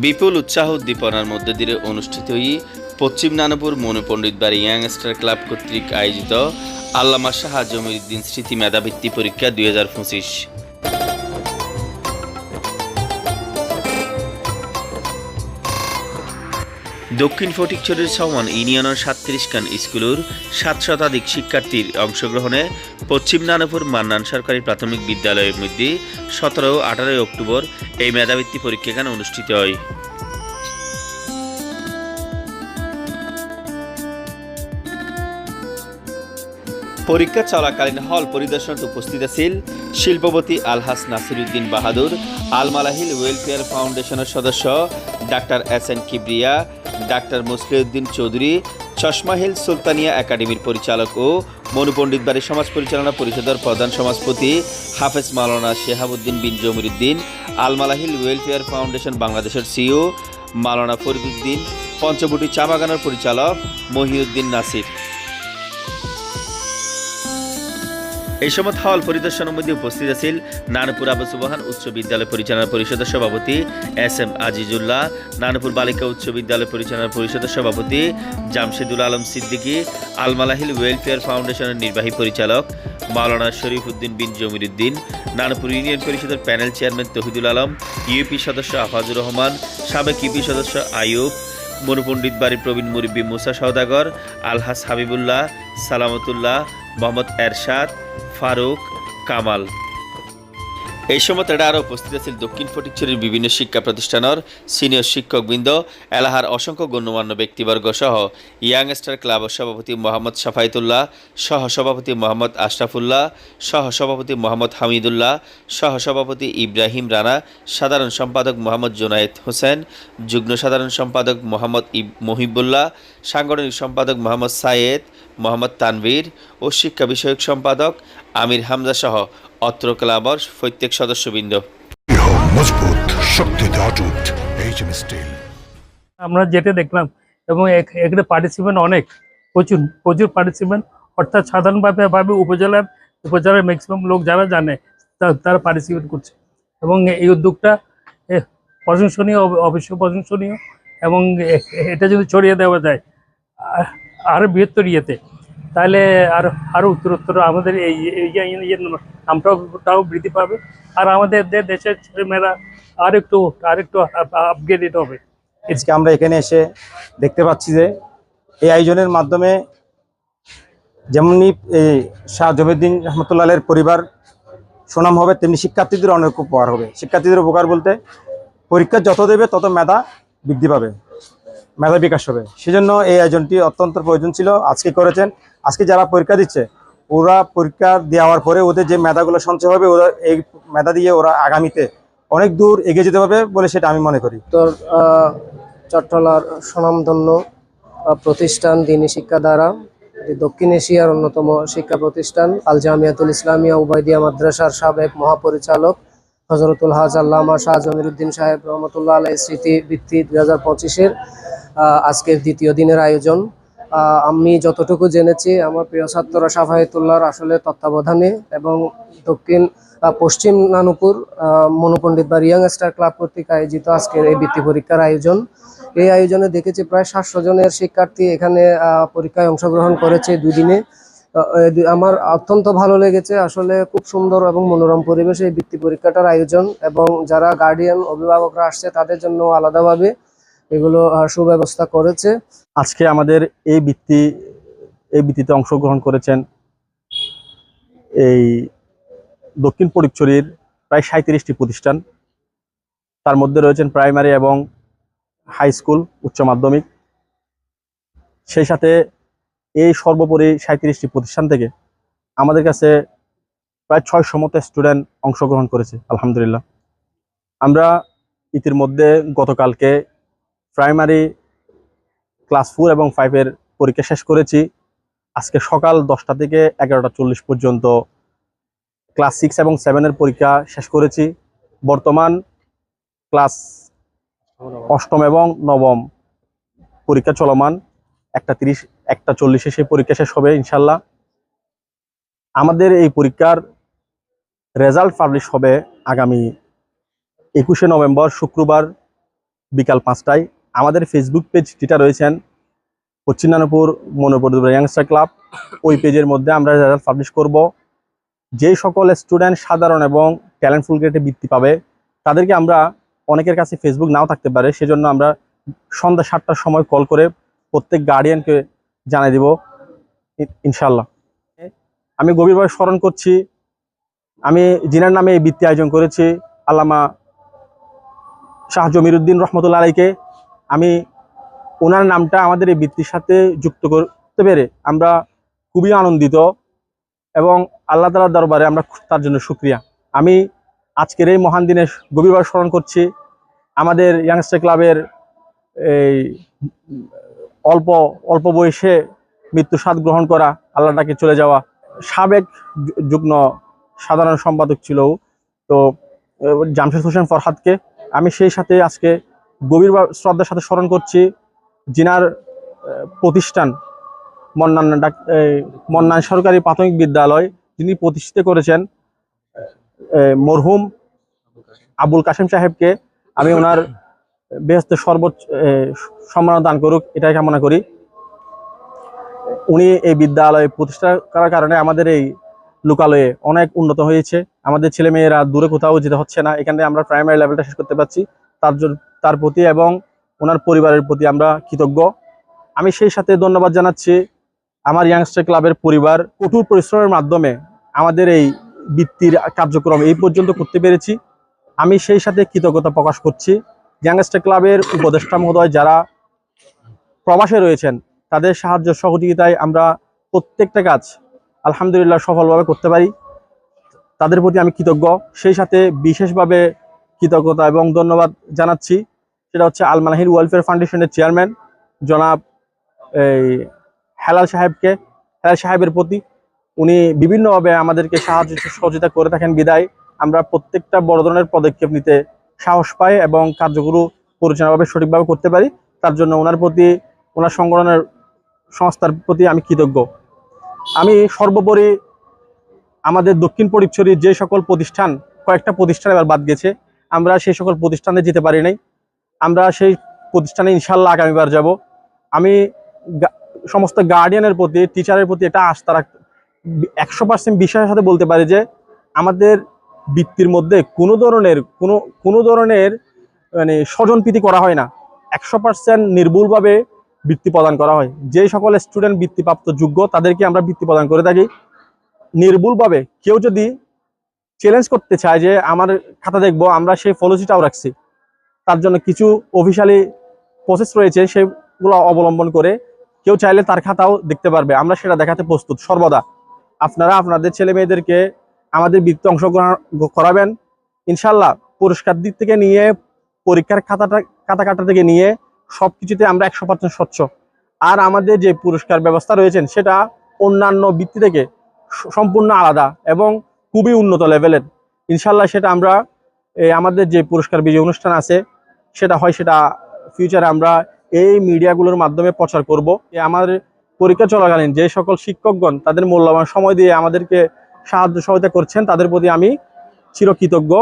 বিপুল উৎসাহ উদ্দীপনার মধ্যে দিয়ে অনুষ্ঠিত পশ্চিম নানপুর মনুপণ্ডিত বাড়ি ইয়াংস্টার ক্লাব কর্তৃক আয়োজিত আল্লামা শাহ জমিরুদ্দিন স্মৃতি মেধাবৃত্তি পরীক্ষা দুই হাজার পঁচিশ। দক্ষিণ ফটিকছড়ির সমান ইউনিয়নের সাতত্রিশ খান স্কুলের সাত শতাধিক শিক্ষার্থীর অংশগ্রহণে পশ্চিম নানপুর মান্নান সরকারি প্রাথমিক বিদ্যালয়ের মধ্যে সতেরো আঠারোই অক্টোবর এই মেধাবৃত্তি পরীক্ষাখান অনুষ্ঠিত হয়। পরীক্ষা চলাকালীন হল পরিদর্শনত উপস্থিত আছিল শিল্পপতি আলহাস নাসিরুদ্দিন বাহাদুর, আলমালাহিল ওয়েলফেয়ার ফাউন্ডেশনের সদস্য doctor S N Kibria, doctor Musliuddin Chowdhury, Chashmahil Sultania একাডেমির পরিচালক ও মনুপণ্ডিত বাড়ি সমাজ পরিচালনা পরিষদের প্রধান সমাজপতি হাফেজ মাওলানা শেহাবুদ্দিন বিন জমিরুদ্দিন, আলমালাহিল ওয়েলফেয়ার ফাউন্ডেশন বাংলাদেশের সিও মাওলানা ফরিদুদ্দিন, পঞ্চবটি চা বাগানের পরিচালক মহিউদ্দিন নাসির। এই সময় হল পরিদর্শনের মধ্যে উপস্থিত আছেন নানপুর আবু সুবহান উচ্চ বিদ্যালয় পরিচালনা পরিষদের সভাপতি এস এম আজিজুল্লাহ, নানপুর বালিকা উচ্চ বিদ্যালয় পরিচালনা পরিষদের সভাপতি জামশেদুল আলম সিদ্দিকী, আলমালাহিল ওয়েলফেয়ার ফাউন্ডেশনের নির্বাহী পরিচালক মাওলানা শরীফ উদ্দিন বিন জমিরুদ্দিন, নানপুর ইউনিয়ন পরিষদের panel chairman Tohidul Alam, UP সদস্য আফাজুর রহমান, সাবেক ইউপি সদস্য আইয়ুব মনুপণ্ডিত বাড়ি প্রবীণ মুরব্বী মুসা সওদাগর আলহাস হাবিবুল্লাহ সালামতুল্লাহ মোহাম্মদ এরশাদ ফারুক কামাল। এই সময় তারা আরও উপস্থিত আছেন দক্ষিণ ফটিকছড়ির বিভিন্ন শিক্ষা প্রতিষ্ঠানের সিনিয়র শিক্ষকবৃন্দ, এলাহার অসংখ্য গণ্যমান্য ব্যক্তিবর্গ সহ ইয়াংস্টার ক্লাবের সভাপতি মোহাম্মদ সাফাইতুল্লাহ, সহ সভাপতি মোহাম্মদ আশরাফুল্লাহ, সহ সভাপতি মোহাম্মদ হামিদুল্লাহ, সহ সভাপতি ইব্রাহিম রানা, সাধারণ সম্পাদক মোহাম্মদ জোনায়েদ হোসেন, যুগ্ম সাধারণ সম্পাদক মোহাম্মদ ইব- মহিবুল্লাহ, সাংগঠনিক সম্পাদক মোহাম্মদ সায়েদ, মোহাম্মদ তানভীর ও শিক্ষা বিষয়ক সম্পাদক আমির হামজা সহ অত্র ক্লাবর প্রত্যেক সদস্যবৃন্দ। মজবুত শক্তিতে অটুট এইচএম স্টিল আমরা যেটা দেখলাম এবং এখ- এখানে পার্টিসিপেন্ট অনেক প্রচুর প্রচুর পার্টিসিপেন্ট অর্থাৎ সাধারণভাবে ভাবে উপজেলার উপজেলার ম্যাক্সিমাম লোক যারা জানে তারা পার্টিসিপেট করছে। এবং এই উদ্যোগটা এ, প্রশংসনীয় অব- অবশ্যই প্রশংসনীয় এবং এটা যদি ছড়িয়ে দেওয়া যায় আর বৃহত্তর ইয়েতে তাহলে আর আরও উত্তরোত্তর আমাদের এই এই- এই নামটাও টাও বৃদ্ধি পাবে। আর আমাদের দেশের ছেলেমেয়েরা আর একটু আর একটু আপগ্রেডেড হবে। আজকে আমরা এখানে এসে দেখতে পাচ্ছি যে এই আয়োজনের মাধ্যমে যেমনি শাহ জমিউদ্দিন রহমতুল্লাহের পরিবার সুনাম হবে, তেমনি শিক্ষার্থীদের অনেক উপকার হবে। শিক্ষার্থীদের উপকার বলতে পরীক্ষা যত দেবে, তত মেধা বৃদ্ধি পাবে, মেধা বিকাশ হবে। সেজন্য এই আয়োজনটি অত্যন্ত প্রয়োজন ছিল, আজকে করেছেন। আজকে যারা পরীক্ষা দিচ্ছে ওরা পরীক্ষা দেওয়ার পরে ওদের যে মেধাগুলো সঞ্চয় হবে ওরা এই মেধা দিয়ে ওরা আগামীতে অনেক দূর এগিয়ে যেতে পারবে বলে সেটা আমি মনে করি। আহ, চট্টলার স্বনামধন্য প্রতিষ্ঠান দিনী শিক্ষা দ্বারা দক্ষিণ এশিয়ার অন্যতম শিক্ষা প্রতিষ্ঠান আল জামিয়াতুল ইসলামিয়া উবাইদিয়া মাদ্রাসার সাবেক মহাপরিচালক হজরতুল হাজ আল্লামা শাহ জমিরুদ্দিন সাহেব রহমতুল্লাহ আলাই স্মৃতি বৃত্তি দু হাজার পঁচিশের আজকের দ্বিতীয় দিনের আয়োজন। আমি যতটুকু জেনেছি আমার প্রিয় ছাত্র সাফায়েতুল্লাহর আসলে তত্ত্বাবধানে এবং দক্ষিণ পশ্চিম নানুপুর মনোপণ্ডিত বা রিয়াং স্টার ক্লাব কর্তৃক আয়োজিত আজকের এই বৃত্তি পরীক্ষার আয়োজন। এই আয়োজনে দেখেছি প্রায় সাতশো জনের শিক্ষার্থী এখানে পরীক্ষায় অংশগ্রহণ করেছে দুই দিনে আহ, এই দুই- আমার অত্যন্ত ভালো লেগেছে আসলে খুব সুন্দর এবং মনোরম পরিবেশে এই বৃত্তি পরীক্ষাটার আয়োজন এবং যারা গার্ডিয়ান অভিভাবকরা আসছে তাদের জন্য আলাদাভাবে এগুলো সুব্যবস্থা করেছে। আজকে আমাদের এই বৃত্তি এই বৃত্তিতে অংশগ্রহণ করেছেন এই দক্ষিণ ফটিকছড়ির প্রায় সাঁত্রিশটি প্রতিষ্ঠান। তার মধ্যে রয়েছেন প্রাইমারি এবং হাই স্কুল, উচ্চ মাধ্যমিক। সেই সাথে এই সর্বোপরি সাঁত্রিশটি প্রতিষ্ঠান থেকে আমাদের কাছে প্রায় ছয়শো মতো স্টুডেন্ট অংশগ্রহণ করেছে, আলহামদুলিল্লাহ। আমরা ইতিমধ্যে গতকালকে প্রাইমারি ক্লাস ফোর এবং ফাইভের পরীক্ষা শেষ করেছি। আজকে সকাল দশটা থেকে এগারোটা চল্লিশ পর্যন্ত ক্লাস সিক্স এবং সেভেনের পরীক্ষা শেষ করেছি। বর্তমান ক্লাস অষ্টম এবং নবম পরীক্ষা চলমান। একটা তিরিশ, একটা চল্লিশে সেই পরীক্ষা শেষ হবে ইনশাল্লাহ। আমাদের এই পরীক্ষার রেজাল্ট পাবলিশ হবে আগামী একুশে নভেম্বর, শুক্রবার বিকাল পাঁচটায়। আমাদের ফেসবুক পেজ যেটা রয়েছেন পশ্চিমানপুর মনোপুর ইয়াংস্টার ক্লাব ওই পেজের মধ্যে আমরা রেজাল্ট পাবলিশ করব। যে সকল স্টুডেন্ট সাধারণ এবং ট্যালেন্টফুল গ্রেডে বৃত্তি পাবে, তাদেরকে আমরা অনেকের কাছে ফেসবুক নাও থাকতে পারে, সেজন্য আমরা সন্ধ্যা সাতটার সময় কল করে প্রত্যেক গার্ডিয়ানকে জানিয়ে দিব ইনশাল্লাহ আমি গভীরভাবে স্মরণ করছি, আমি জিনার নামে এই বৃত্তি আয়োজন করেছি, আল্লামা শাহ জমিরুদ্দিন রহমতুল্লাহ আলাইকে। আমি ওনার নামটা আমাদের এই বৃত্তির সাথে যুক্ত করতে পেরে আমরা খুবই আনন্দিত এবং আল্লাহ তালার দরবারে আমরা তার জন্য সুক্রিয়া আমি আজকের এই মহান দিনে গভীরভাবে স্মরণ করছি। আমাদের ইয়াংস্টার ক্লাবের এই অল্প অল্প বয়সে মৃত্যুর স্বাদ গ্রহণ করা, আল্লাহ তাকে চলে যাওয়া। সাবেক যুগ্ম সাধারণ সম্পাদক ছিল তো জামশেদ হোসেন ফরহাদকে আমি সেই সাথে আজকে গভীর শ্রদ্ধার সাথে স্মরণ করছি জিনার প্রতিষ্ঠান মন্নান ডাক মন্নান সরকারি প্রাথমিক বিদ্যালয় যিনি প্রতিষ্ঠিত করেছেন মরহুম আবুল কাশেম সাহেবকে। আমি ওনার বেহস্তে সর্বোচ্চ আহ, সম্মাননা দান করুক এটাই কামনা করি। উনি এই বিদ্যালয় প্রতিষ্ঠা করার কারণে আমাদের এই লোকালয়ে অনেক উন্নত হয়েছে। আমাদের ছেলে মেয়েরা দূরে কোথাও যেতে হচ্ছে না। এখানে আমরা প্রাইমারি লেভেলটা শেষ করতে পারছি। তার জন্য তার প্রতি এবং ওনার পরিবারের প্রতি আমরা কৃতজ্ঞ। আমি সেই সাথে ধন্যবাদ জানাচ্ছি আমার ইয়াংস্টার ক্লাবের পরিবার। কঠোর পরিশ্রমের মাধ্যমে আমাদের এই বৃত্তির কার্যক্রম এই পর্যন্ত করতে পেরেছি। আমি সেই সাথে কৃতজ্ঞতা প্রকাশ করছি। ইয়াংস্টার ক্লাবের উপদেষ্টা মহোদয় যারা প্রবাসে রয়েছেন, তাদের সাহায্য সহযোগিতায় আমরা প্রত্যেকটা কাজ আলহামদুলিল্লাহ সফলভাবে করতে পারি। তাদের প্রতি আমি কৃতজ্ঞ। সেই সাথে বিশেষভাবে কৃতজ্ঞতা এবং ধন্যবাদ জানাচ্ছি। সেটা হচ্ছে আলমানাহির ওয়েলফেয়ার ফাউন্ডেশনের চেয়ারম্যান, জনাব এই হেলাল সাহেবকে, হেলাল সাহেবের প্রতি। উনি বিভিন্নভাবে আমাদেরকে সাহায্য সহযোগিতা করে থাকেন বিদায়। আমরা প্রত্যেকটা বড় ধরনের পদক্ষেপ নিতে সাহস পাই এবং কার্যগুলো পরিচালনাভাবে সঠিকভাবে করতে পারি। তার জন্য ওনার প্রতি, ওনার সংগঠনের সংস্থার প্রতি আমি কৃতজ্ঞ। আমি সর্বোপরি আমাদের দক্ষিণ পরিচ্ছরির যে সকল প্রতিষ্ঠান, কয়েকটা প্রতিষ্ঠান এবার বাদ গেছে। আমরা সেই সকল প্রতিষ্ঠানে যেতে পারি নাই। আমরা সেই প্রতিষ্ঠানে ইনশাল্লাহ আগামীবার যাব। আমি সমস্ত গার্ডিয়ানের প্রতি টিচারের প্রতি এটা আস্থা রাখ, একশো পার্সেন্ট বিশ্বাসের সাথে বলতে পারি যে, আমাদের বৃত্তির মধ্যে কোনো ধরনের, কোনো কোনো ধরনের মানে স্বজনপ্রীতি করা হয় না। একশো পার্সেন্ট নির্ভুলভাবে বৃত্তি প্রদান করা হয়। যে সকল স্টুডেন্ট বৃত্তিপ্রাপ্ত যোগ্য, তাদেরকে আমরা বৃত্তি প্রদান করে থাকি। নির্ভুলভাবে কেউ যদি চ্যালেঞ্জ করতে চায় যে, আমার খাতা দেখব, আমরা সেই পলিসিটাও রাখছি। তার জন্য কিছু অফিসিয়ালি প্রসেস রয়েছে, সেগুলো অবলম্বন করে কেউ চাইলে তার খাতাও দেখতে পারবে। আমরা সেটা দেখাতে প্রস্তুত। সর্বদা আপনারা আপনাদের ছেলে মেয়েদেরকে আমাদের বৃত্তি অংশগ্রহণ করাবেন। ইনশাল্লাহ পুরস্কার দিক থেকে নিয়ে, পরীক্ষার খাতাটা, খাতা কাটা থেকে নিয়ে সব কিছুতে আমরা একশো পার্সেন্ট স্বচ্ছ। আর আমাদের যে পুরস্কার ব্যবস্থা রয়েছেন, সেটা অন্যান্য বৃত্তি থেকে সম্পূর্ণ আলাদা এবং খুবই উন্নত লেভেলের ইনশাল্লাহ সেটা আমরা আমাদের যে পুরস্কার বিজয় অনুষ্ঠান আছে সেটা হয় সেটা ফিউচারে আমরা এই মিডিয়াগুলোর মাধ্যমে প্রচার করব। আমার পরীক্ষা চলাকালীন যে সকল শিক্ষকগণ তাদের মূল্যবান সময় দিয়ে আমাদেরকে সাহায্য সহায়তা করছেন, তাদের প্রতি আমি চিরকৃতজ্ঞ।